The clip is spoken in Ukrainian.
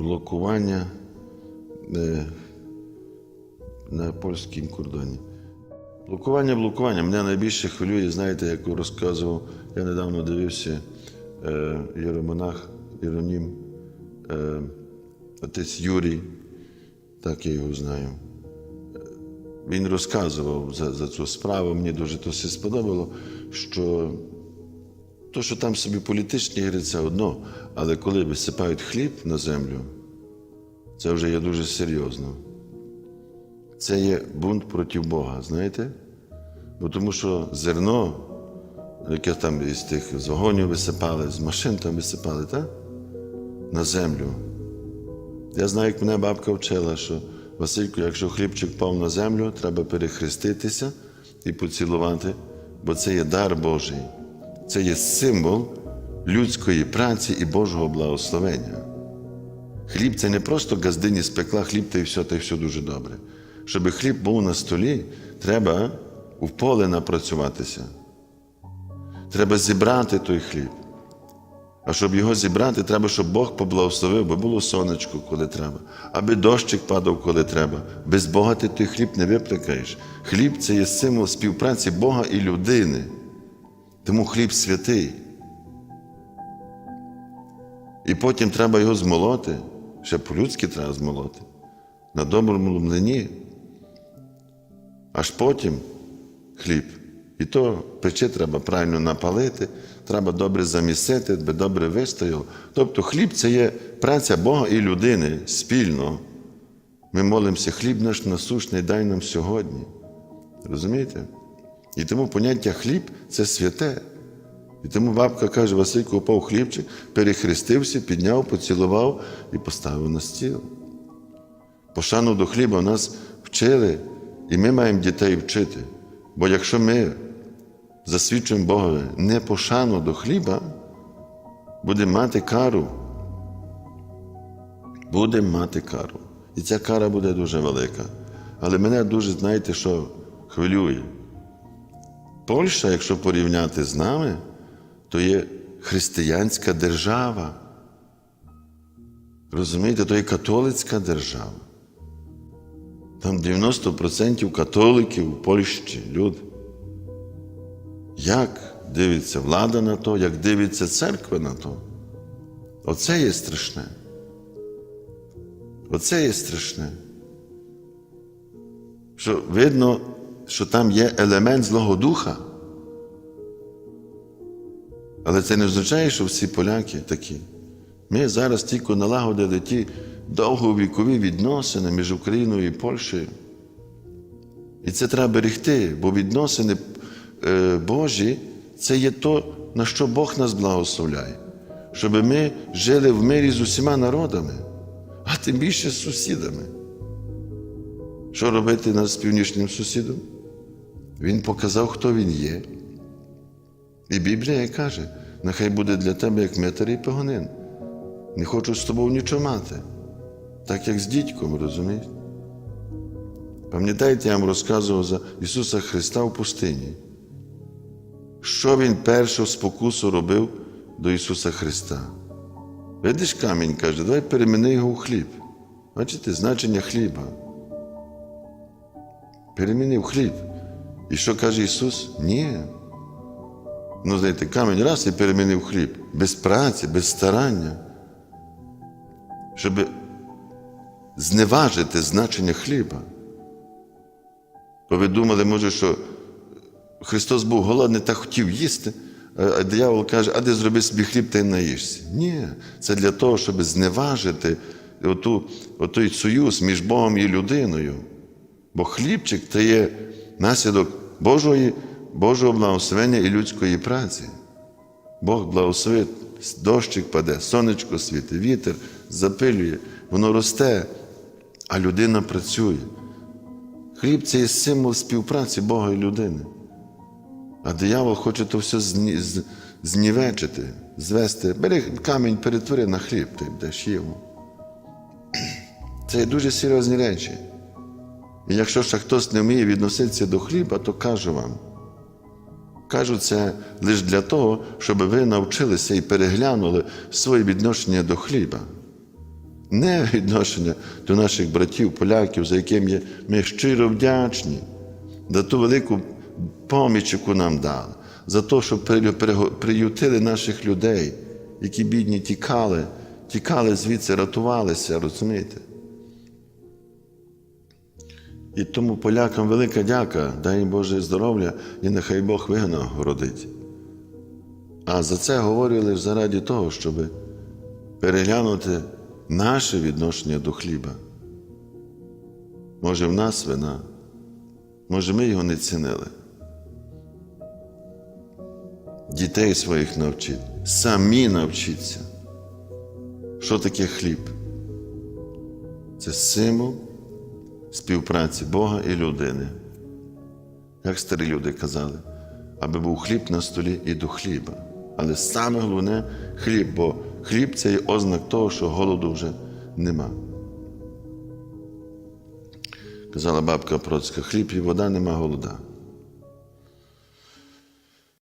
блокування е, на польському кордоні. Блокування, блокування. Мене найбільше хвилює, знаєте, як розказував, я недавно дивився е, єромонах, Єронім, е, отець Юрій, так я його знаю. Він розказував за, за цю справу, мені дуже то все сподобало, що то, що там собі політичні ігри, це одно, але коли висипають хліб на землю, це вже є дуже серйозно. Це є бунт проти Бога, знаєте? Бо тому що зерно, яке там із тих з вагонів висипали, з машин там висипали, так? на землю. Я знаю, як мене бабка вчила, що Васильку, якщо хлібчик впав на землю, треба перехреститися і поцілувати, бо це є дар Божий. Це є символ людської праці і Божого благословення. Хліб це не просто газдині спекла хліб та й все, та й все дуже добре. Щоб хліб був на столі, треба в поле напрацюватися. Треба зібрати той хліб. А щоб його зібрати, треба, щоб Бог поблагословив, бо було сонечко, коли треба, аби дощик падав, коли треба. Без Бога ти той хліб не виплекаєш. Хліб це є символ співпраці Бога і людини. Тому хліб святий. І потім треба його змолоти, ще по-людськи треба змолоти, на доброму млині. Аж потім хліб. І то печи треба правильно напалити, треба добре замісити, добре вистояв. Тобто хліб це є праця Бога і людини спільно. Ми молимося, хліб наш насушний дай нам сьогодні. Розумієте? І тому поняття хліб це святе. І тому бабка каже, Василько упав хлібчик, перехрестився, підняв, поцілував і поставив на стіл. Пошану до хліба нас вчили, і ми маємо дітей вчити. Бо якщо ми засвідчуємо Богові не пошану до хліба, будемо мати кару. Будемо мати кару. І ця кара буде дуже велика. Але мене дуже, знаєте, що хвилює. Польща, якщо порівняти з нами, то є християнська держава. Розумієте, то є католицька держава. Там 90% католиків у Польщі люди. Як дивиться влада на то, як дивиться церква на то? Оце є страшне. Оце є страшне. Що видно, що там є елемент Злого Духа. Але це не означає, що всі поляки такі. Ми зараз тільки налагодили ті довговікові відносини між Україною і Польщею. І це треба берегти, бо відносини е, Божі це є то, на що Бог нас благословляє, щоб ми жили в мирі з усіма народами, а тим більше з сусідами. Що робити нас з північним сусідом? Він показав, хто він є. І Біблія каже, нехай буде для тебе як метр і погонин. Не хочу з тобою нічого мати, так як з дідьком, розумієте? Пам'ятаєте, я вам розказував за Ісуса Христа в пустині. Що Він першу спокусу робив до Ісуса Христа? Видиш камінь, каже, давай переміни його у хліб. Бачите, значення хліба. Перемінив хліб. І що каже Ісус? Ні. Ну, знаєте, камінь раз і перемінив хліб. Без праці, без старання. Щоб зневажити значення хліба. Бо ви думали, може, що Христос був голодний та хотів їсти, а диявол каже, а де зроби собі хліб та й наїшся. Ні, це для того, щоб зневажити оту, отой союз між Богом і людиною. Бо хлібчик це є наслідок Божої, Божого благословення і людської праці. Бог благословить, дощик паде, сонечко світить, вітер запилює, воно росте, а людина працює. Хліб це є символ співпраці Бога і людини. А диявол хоче то все знівечити, звести. Бери камінь, перетвори на хліб, ти будеш йому. Це є дуже серйозні речі. І якщо ще хтось не вміє відноситися до хліба, то кажу вам. Кажу це лише для того, щоб ви навчилися і переглянули своє відношення до хліба. Не відношення до наших братів, поляків, за яким ми щиро вдячні за ту велику поміч, яку нам дали, за те, що при- при- приютили наших людей, які бідні тікали, тікали звідси, рятувалися, розумієте? І тому полякам велика дяка, дай їм Боже здоров'я, і нехай Бог вигнав городить. А за це говорю лише заради того, щоб переглянути наше відношення до хліба. Може, в нас вина, може, ми його не цінили. Дітей своїх навчити, самі навчіться. Що таке хліб? Це символ співпраці Бога і людини. Як старі люди казали, аби був хліб на столі і до хліба. Але саме головне хліб, бо хліб це є ознак того, що голоду вже нема. Казала бабка Процька, хліб і вода нема голода.